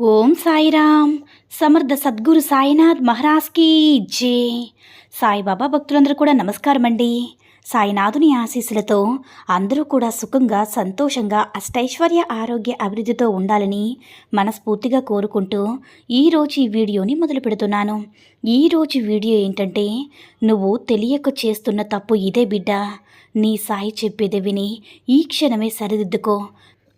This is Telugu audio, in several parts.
Om Sairam. Samartha Sadguru Sainath మహారాజ్కి జే. సాయిబాబా భక్తులందరూ కూడా నమస్కారం అండి సాయినాథుని ఆశీస్సులతో అందరూ కూడా సుఖంగా సంతోషంగా అష్టైశ్వర్య ఆరోగ్య అభివృద్ధితో ఉండాలని మనస్ఫూర్తిగా కోరుకుంటూ ఈరోజు ఈ వీడియోని మొదలు పెడుతున్నాను. ఈరోజు వీడియో ఏంటంటే నువ్వు తెలియక చేస్తున్న తప్పు ఇదే బిడ్డ. నీ సాయి చెప్పేది విని ఈ క్షణమే సరిదిద్దుకో.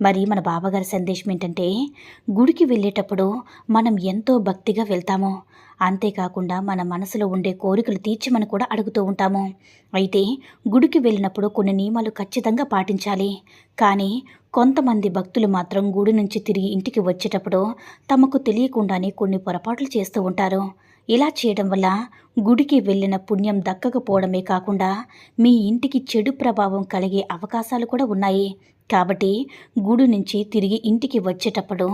మరి మన బాబాగారి సందేశం ఏంటంటే గుడికి వెళ్ళేటప్పుడు మనం ఎంతో భక్తిగా వెళ్తాము. అంతేకాకుండా మన మనసులో ఉండే కోరికలు తీర్చమని కూడా అడుగుతూ ఉంటాము. అయితే గుడికి వెళ్ళినప్పుడు కొన్ని నియమాలు ఖచ్చితంగా పాటించాలి. కానీ కొంతమంది భక్తులు మాత్రం గుడి నుంచి తిరిగి ఇంటికి వచ్చేటప్పుడు తమకు తెలియకుండానే కొన్ని పొరపాట్లు చేస్తూ ఉంటారు. ఇలా చేయడం వల్ల గుడికి వెళ్ళిన పుణ్యం దక్కకపోవడమే కాకుండా మీ ఇంటికి చెడు ప్రభావం కలిగే అవకాశాలు కూడా ఉన్నాయి. కాబట్టి గుడి నుంచి తిరిగి ఇంటికి వచ్చేటప్పుడు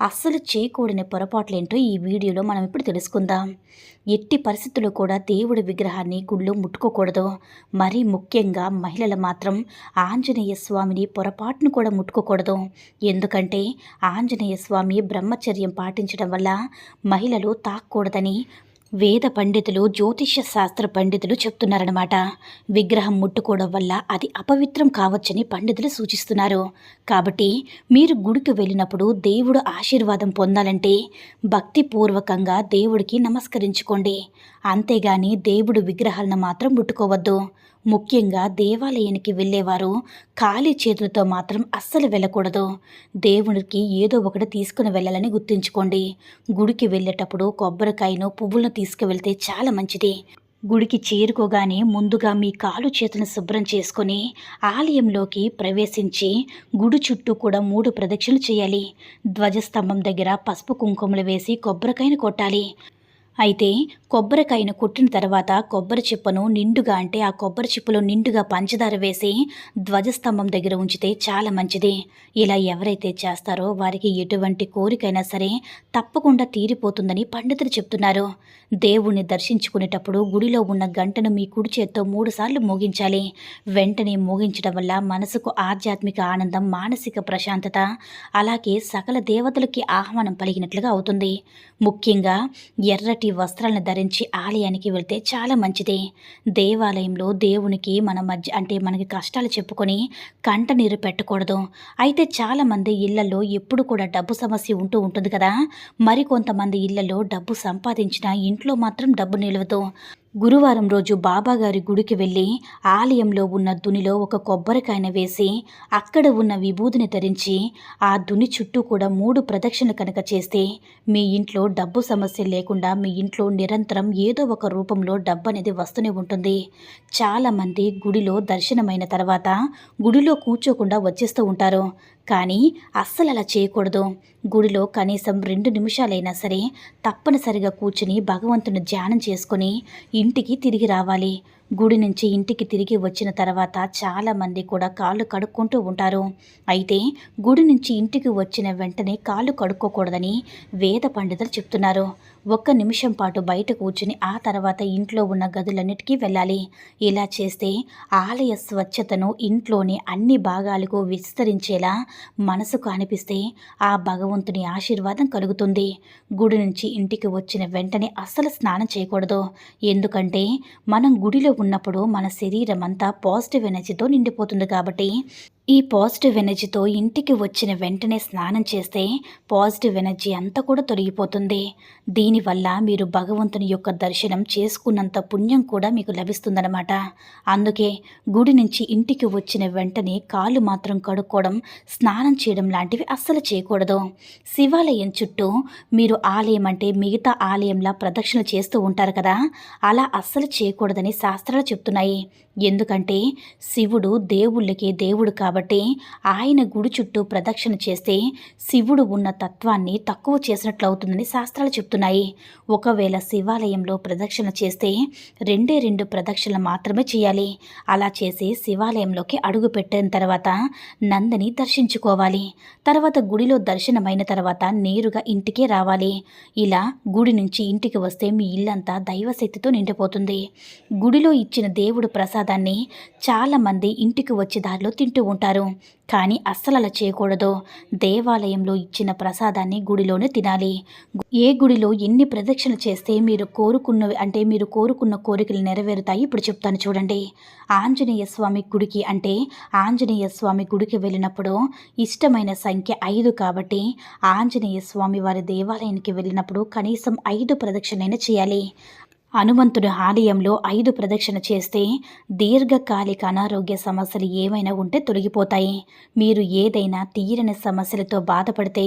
అస్సలు చేయకూడని పొరపాట్లేంటో ఈ వీడియోలో మనం ఇప్పుడు తెలుసుకుందాం. ఎట్టి పరిస్థితుల్లో కూడా దేవుడి విగ్రహాన్ని గుళ్ళో ముట్టుకోకూడదు. మరీ ముఖ్యంగా మహిళలు మాత్రం ఆంజనేయ స్వామిని పొరపాటును కూడా ముట్టుకోకూడదు. ఎందుకంటే ఆంజనేయ స్వామి బ్రహ్మచర్యం పాటించడం వల్ల మహిళలు తాక్కూడదని వేద పండితులు జ్యోతిష్య శాస్త్ర పండితులు చెప్తున్నారనమాట విగ్రహం ముట్టుకోవడం వల్ల అది అపవిత్రం కావచ్చని పండితులు సూచిస్తున్నారు. కాబట్టి మీరు గుడికి వెళ్ళినప్పుడు దేవుడు ఆశీర్వాదం పొందాలంటే భక్తిపూర్వకంగా దేవుడికి నమస్కరించుకోండి. అంతేగాని దేవుడు విగ్రహాలను మాత్రం ముట్టుకోవద్దు. ముఖ్యంగా దేవాలయానికి వెళ్ళేవారు. ఖాళీ చేతులతో మాత్రం అస్సలు వెళ్ళకూడదు. దేవునికి ఏదో ఒకటి తీసుకుని వెళ్ళాలని గుర్తుంచుకోండి. గుడికి వెళ్ళేటప్పుడు కొబ్బరికాయను పువ్వులను తీసుకువెళ్తే చాలా మంచిది. గుడికి చేరుకోగానే ముందుగా మీ కాలు చేతులను శుభ్రం చేసుకొని ఆలయంలోకి ప్రవేశించి గుడి చుట్టూ కూడా మూడు ప్రదక్షిణలు చేయాలి. ధ్వజస్తంభం దగ్గర పసుపు కుంకుమలు వేసి కొబ్బరికాయను కొట్టాలి. అయితే కొబ్బరికాయను కొట్టిన తర్వాత కొబ్బరి చిప్పను నిండుగా అంటే ఆ కొబ్బరి చిప్పలో నిండుగా పంచదార వేసి ధ్వజస్తంభం దగ్గర ఉంచితే చాలా మంచిది. ఇలా ఎవరైతే చేస్తారో వారికి ఎటువంటి కోరికైనా సరే తప్పకుండా తీరిపోతుందని పండితులు చెప్తున్నారు. దేవుణ్ణి దర్శించుకునేటప్పుడు గుడిలో ఉన్న గంటను మీ కుడి చేత్తో మూడుసార్లు మోగించాలి. వెంటనే మోగించడం వల్ల మనసుకు ఆధ్యాత్మిక ఆనందం మానసిక ప్రశాంతత అలాగే సకల దేవతలకి ఆహ్వానం పలిగినట్లుగా అవుతుంది. ముఖ్యంగా ఎర్రటి వస్త్రాలను ధరించి ఆలయానికి వెళ్తే చాలా మంచిది. దేవాలయంలో దేవునికి మన మధ్య అంటే మనకి కష్టాలు చెప్పుకొని కంట నీరు పెట్టకూడదు. అయితే చాలామంది ఇళ్ళలో ఎప్పుడు కూడా డబ్బు సమస్య ఉంటూ ఉంటుంది కదా. మరికొంతమంది ఇళ్ళలో డబ్బు సంపాదించిన ఇంట్లో మాత్రం డబ్బు నిలవదు. గురువారం రోజు బాబాగారి గుడికి వెళ్ళి ఆలయంలో ఉన్న దునిలో ఒక కొబ్బరికాయన వేసి అక్కడ ఉన్న విభూదిని ధరించి ఆ దుని చుట్టూ కూడా మూడు ప్రదక్షిణలు కనుక చేస్తే మీ ఇంట్లో డబ్బు సమస్య లేకుండా మీ ఇంట్లో నిరంతరం ఏదో ఒక రూపంలో డబ్బు అనేది వస్తూనే ఉంటుంది. చాలామంది గుడిలో దర్శనమైన తర్వాత గుడిలో కూర్చోకుండా వచ్చేస్తూ ఉంటారు. కానీ అస్సలు అలా చేయకూడదు. గుడిలో కనీసం రెండు నిమిషాలైనా సరే తప్పనిసరిగా కూర్చుని భగవంతుని ధ్యానం చేసుకొని ఇంటికి తిరిగి రావాలి. గుడి నుంచి ఇంటికి తిరిగి వచ్చిన తర్వాత చాలామంది కూడా కాళ్ళు కడుక్కుంటూ ఉంటారు. అయితే గుడి నుంచి ఇంటికి వచ్చిన వెంటనే కాళ్ళు కడుక్కోకూడదని వేద పండితులు చెప్తున్నారు. ఒక్క నిమిషం పాటు బయట కూర్చుని ఆ తర్వాత ఇంట్లో ఉన్న గదులన్నిటికీ వెళ్ళాలి. ఇలా చేస్తే ఆలయ స్వచ్ఛతను ఇంట్లోని అన్ని భాగాలకు విస్తరించేలా మనసుకు అనిపిస్తే ఆ భగవంతుని ఆశీర్వాదం కలుగుతుంది. గుడి నుంచి ఇంటికి వచ్చిన వెంటనే అస్సలు స్నానం చేయకూడదు. ఎందుకంటే మనం గుడిలో ఉన్నప్పుడు మన శరీరం అంతా పాజిటివ్ ఎనర్జీతో నిండిపోతుంది కాబట్టి ఈ పాజిటివ్ ఎనర్జీతో ఇంటికి వచ్చిన వెంటనే స్నానం చేస్తే పాజిటివ్ ఎనర్జీ అంతా కూడా తొలగిపోతుంది. దీనివల్ల మీరు భగవంతుని యొక్క దర్శనం చేసుకున్నంత పుణ్యం కూడా మీకు లభిస్తుందన్నమాట. అందుకే గుడి నుంచి ఇంటికి వచ్చిన వెంటనే కాళ్ళు మాత్రం కడుక్కోవడం స్నానం చేయడం లాంటివి అస్సలు చేయకూడదు. శివాలయం చుట్టూ మీరు ఆలయం అంటే మిగతా ఆలయంలా ప్రదక్షిణ చేస్తూ ఉంటారు కదా? అలా అస్సలు చేయకూడదని శాస్త్రాలు చెప్తున్నాయి. ఎందుకంటే శివుడు దేవుళ్ళకి దేవుడు కాబట్టి ఆయన గుడి చుట్టూ ప్రదక్షిణ చేస్తే శివుడు ఉన్న తత్వాన్ని తక్కువ చేసినట్లు అవుతుందని శాస్త్రాలు చెప్తున్నాయి. ఒకవేళ శివాలయంలో ప్రదక్షిణ చేస్తే రెండే రెండు ప్రదక్షిణలు మాత్రమే చేయాలి. అలా చేసి శివాలయంలోకి అడుగు పెట్టిన తర్వాత నందని దర్శించుకోవాలి. తర్వాత గుడిలో దర్శనమైన తర్వాత నేరుగా ఇంటికే రావాలి. ఇలా గుడి నుంచి ఇంటికి వస్తే మీ ఇల్లంతా దైవశక్తితో నిండిపోతుంది. గుడిలో ఇచ్చిన దేవుడు ప్రసాదాన్ని చాలామంది ఇంటికి వచ్చే దారిలో తింటూ ఉంటారు. కానీ అస్సలు అలా చేయకూడదు. దేవాలయంలో ఇచ్చిన ప్రసాదాన్ని గుడిలోనే తినాలి. ఏ గుడిలో ఎన్ని ప్రదక్షిణలు చేస్తే మీరు కోరుకున్నవి అంటే మీరు కోరుకున్న కోరికలు నెరవేరుతాయి ఇప్పుడు చెప్తాను చూడండి. ఆంజనేయ స్వామి గుడికి అంటే ఆంజనేయ స్వామి గుడికి వెళ్ళినప్పుడు ఇష్టమైన సంఖ్య ఐదు కాబట్టి ఆంజనేయ స్వామి వారి దేవాలయానికి వెళ్ళినప్పుడు కనీసం ఐదు ప్రదక్షిణైనా చేయాలి. హనుమంతుడి ఆలయంలో ఐదు ప్రదక్షిణ చేస్తే దీర్ఘకాలిక అనారోగ్య సమస్యలు ఏమైనా ఉంటే తొలగిపోతాయి. మీరు ఏదైనా తీరని సమస్యలతో బాధపడితే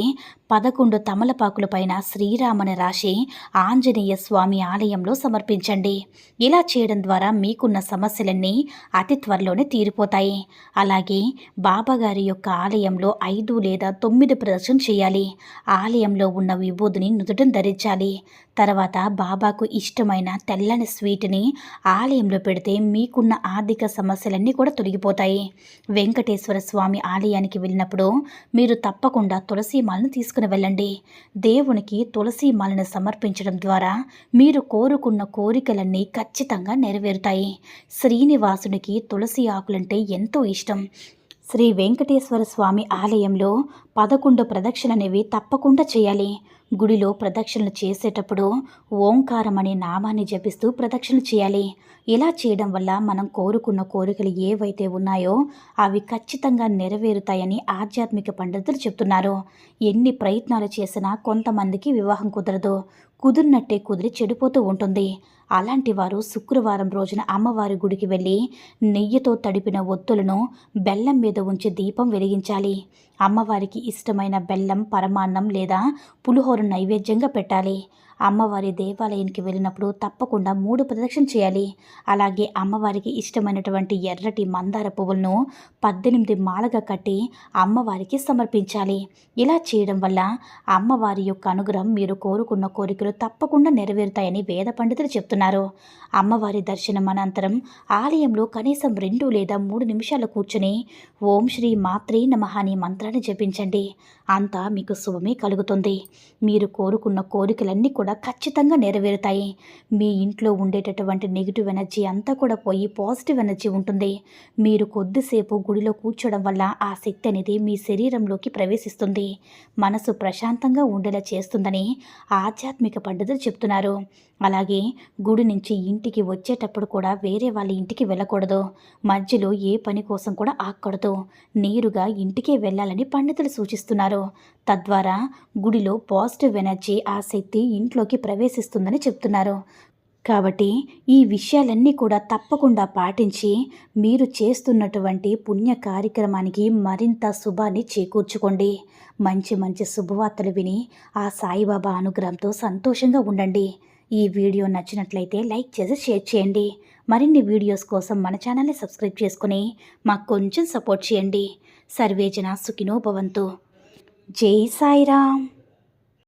పదకొండు తమలపాకులపైన శ్రీరామని రాసి ఆంజనేయ స్వామి ఆలయంలో సమర్పించండి. ఇలా చేయడం ద్వారా మీకున్న సమస్యలన్నీ అతి త్వరలోనే తీరిపోతాయి. అలాగే బాబాగారి యొక్క ఆలయంలో ఐదు లేదా తొమ్మిది ప్రదర్శన చేయాలి. ఆలయంలో ఉన్న విభూదిని నుదుటను ధరించాలి. తర్వాత బాబాకు ఇష్టమైన తెల్లని స్వీట్ని ఆలయంలో పెడితే మీకున్న ఆర్థిక సమస్యలన్నీ కూడా తొలగిపోతాయి. వెంకటేశ్వర స్వామి ఆలయానికి వెళ్ళినప్పుడు మీరు తప్పకుండా తులసి మాలను తీసుకుని వెళ్ళండి. దేవునికి తులసి మాలను సమర్పించడం ద్వారా మీరు కోరుకున్న కోరికలన్నీ ఖచ్చితంగా నెరవేరుతాయి. శ్రీనివాసునికి తులసి ఆకులంటే ఎంతో ఇష్టం. శ్రీ వెంకటేశ్వర స్వామి ఆలయంలో పదకొండు ప్రదక్షిణనేవి తప్పకుండా చేయాలి. గుడిలో ప్రదక్షిణలు చేసేటప్పుడు ఓంకారం అనే నామాన్ని జపిస్తూ ప్రదక్షిణలు చేయాలి. ఇలా చేయడం వల్ల మనం కోరుకున్న కోరికలు ఏవైతే ఉన్నాయో అవి ఖచ్చితంగా నెరవేరుతాయని ఆధ్యాత్మిక పండితులు చెప్తున్నారు. ఎన్ని ప్రయత్నాలు చేసినా కొంతమందికి వివాహం కుదరదు. కుదిరినట్టే కుదిరి చెడిపోతూ ఉంటుంది. అలాంటి వారు శుక్రవారం రోజున అమ్మవారి గుడికి వెళ్ళి నెయ్యితో తడిపిన ఒత్తులను బెల్లం మీద ఉంచి దీపం వెలిగించాలి. అమ్మవారికి ఇష్టమైన బెల్లం పరమాన్నం లేదా పులిహోర నైవేద్యంగా పెట్టాలి. అమ్మవారి దేవాలయానికి వెళ్ళినప్పుడు తప్పకుండా మూడు ప్రదక్షిణ చేయాలి. అలాగే అమ్మవారికి ఇష్టమైనటువంటి ఎర్రటి మందార పువ్వులను పద్దెనిమిది మాలగా కట్టి అమ్మవారికి సమర్పించాలి. ఇలా చేయడం వల్ల అమ్మవారి యొక్క అనుగ్రహం మీరు కోరుకున్న కోరికలు తప్పకుండా నెరవేరుతాయని వేద పండితులు చెప్తున్నారు. అమ్మవారి దర్శనం అనంతరం ఆలయంలో కనీసం రెండు లేదా మూడు నిమిషాలు కూర్చుని ఓం శ్రీ మాత్రే నమహాని మంత్రాన్ని జపించండి. అంతా మీకు శుభమే కలుగుతుంది. మీరు కోరుకున్న కోరికలన్నీ కూడా ఖచ్చితంగా నెరవేరుతాయి. మీ ఇంట్లో ఉండేటటువంటి నెగిటివ్ ఎనర్జీ అంతా కూడా పోయి పాజిటివ్ ఎనర్జీ ఉంటుంది. మీరు కొద్దిసేపు గుడిలో కూర్చోవడం వల్ల ఆ శక్తి అనేది మీ శరీరంలోకి ప్రవేశిస్తుంది. మనసు ప్రశాంతంగా ఉండేలా చేస్తుందని ఆధ్యాత్మిక పండితులు చెప్తున్నారు. అలాగే గుడి నుంచి ఇంటికి వచ్చేటప్పుడు కూడా వేరే వాళ్ళ ఇంటికి వెళ్ళకూడదు. మధ్యలో ఏ పని కోసం కూడా ఆక్కూడదు. నేరుగా ఇంటికే వెళ్ళాలని పండితులు సూచిస్తున్నారు. తద్వారా గుడిలో పాజిటివ్ ఎనర్జీ ఆ శక్తి ఇంట్లోకి ప్రవేశిస్తుందని చెప్తున్నారు. కాబట్టి ఈ విషయాలన్నీ కూడా తప్పకుండా పాటించి మీరు చేస్తున్నటువంటి పుణ్య కార్యక్రమానికి మరింత శుభాన్ని చేకూర్చుకోండి. మంచి మంచి శుభవార్తలు విని ఆ సాయిబాబా అనుగ్రహంతో సంతోషంగా ఉండండి. ఈ వీడియో నచ్చినట్లయితే లైక్ చేసి షేర్ చేయండి. మరిన్ని వీడియోస్ కోసం మన ఛానల్ని సబ్స్క్రైబ్ చేసుకుని మాకు కొంచెం సపోర్ట్ చేయండి. సర్వేజన సుఖినో భవంతు. జై సాయిరామ్.